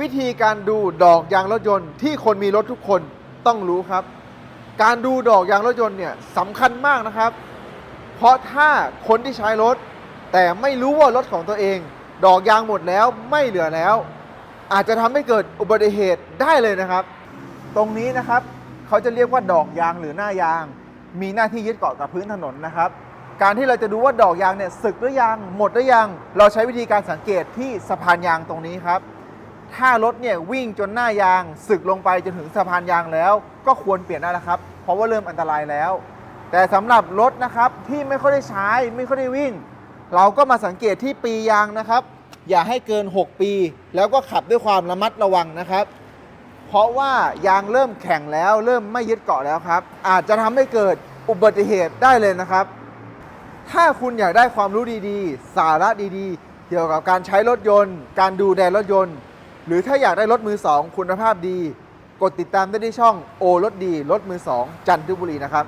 วิธีการดูดอกยางรถยนต์ที่คนมีรถทุกคนต้องรู้ครับ การดูดอกยางรถยนต์เนี่ยสำคัญมากนะครับ เพราะถ้าคนที่ใช้รถ แต่ไม่รู้ว่ารถของตัวเอง ดอกยางหมดแล้วไม่เหลือแล้ว อาจจะทำให้เกิดอุบัติเหตุได้เลยนะครับ ตรงนี้นะครับเขาจะเรียกว่าดอกยางหรือหน้ายาง มีหน้าที่ยึดเกาะกับพื้นถนนนะครับ การที่เราจะดูว่าดอกยางเนี่ยสึกหรือยังหมดหรือยัง เราใช้วิธีการสังเกตที่สะพานยางตรงนี้ครับ ถ้ารถเนี่ยวิ่งจนหน้ายางสึกลงไปจนถึงสะพานยางแล้ว ก็ควรเปลี่ยนได้แล้วครับ เพราะว่าเริ่มอันตรายแล้ว แต่สำหรับรถนะครับที่ไม่ค่อยได้ใช้ไม่ค่อยได้วิ่ง เราก็มาสังเกตที่ปียางนะครับ อย่าให้เกิน 6 ปี แล้วก็ขับด้วยความระมัดระวังนะครับ เพราะว่ายางเริ่มแข็งแล้วเริ่มไม่ยึดเกาะแล้วครับ อาจจะทำให้เกิดอุบัติเหตุได้เลยนะครับ ถ้าคุณอยากได้ความรู้ดีๆ สาระดีๆ เกี่ยวกับการใช้รถยนต์ การดูแลรถยนต์ หรือถ้าอยากได้รถมือสองคุณภาพดี กดติดตามได้ที่ช่องโอรถดีรถมือสองจันทบุรีนะครับ